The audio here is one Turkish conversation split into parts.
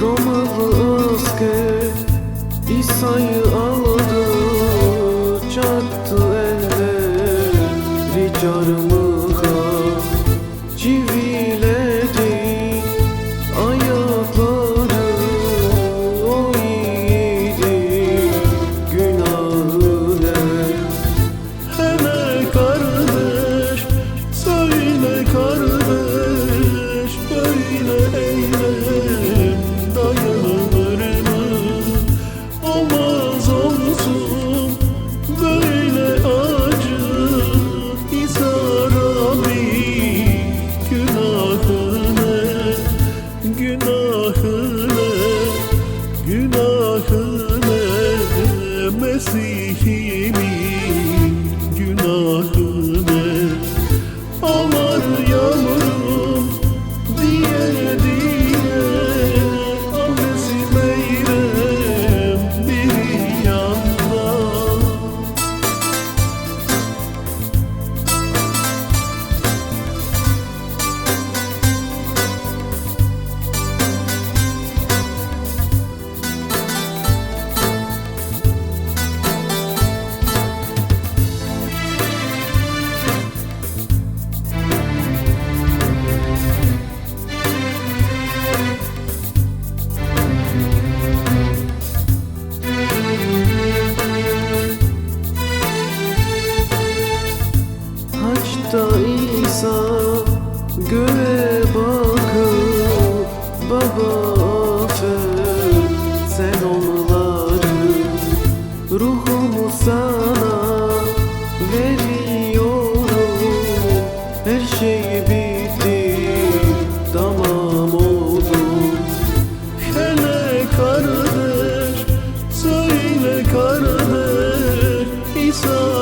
Romalı asker İsa'yı aldı Çattı eller Ricarımıza Çivi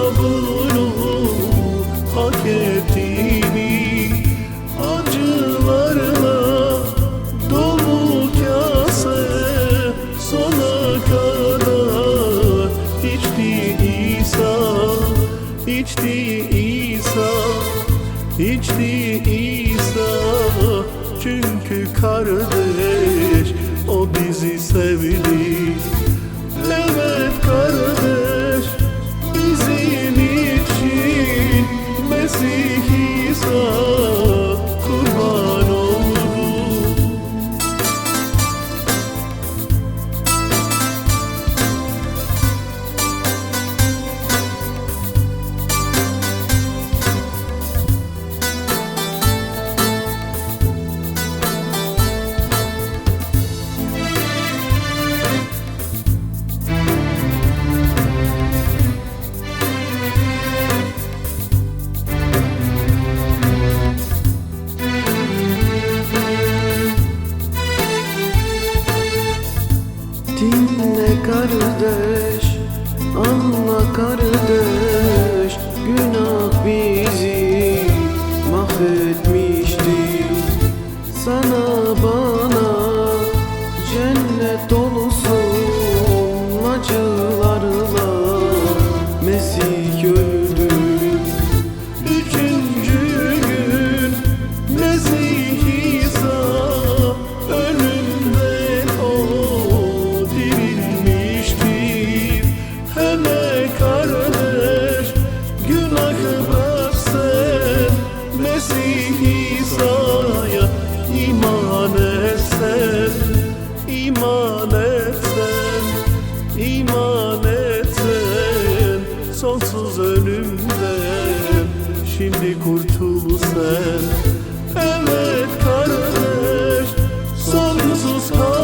kabulü hak ettiğimi acılarla dolu kase sona kadar içti İsa içti İsa içti İsa. Çünkü kardeş o bizi sevdi. kardeş. Anla kardeş. Gitmesi Hisa'ya iman etsen iman etsen iman etsen Sonsuz ölümden şimdi kurtul sen Evet kardeş sonsuz kardeş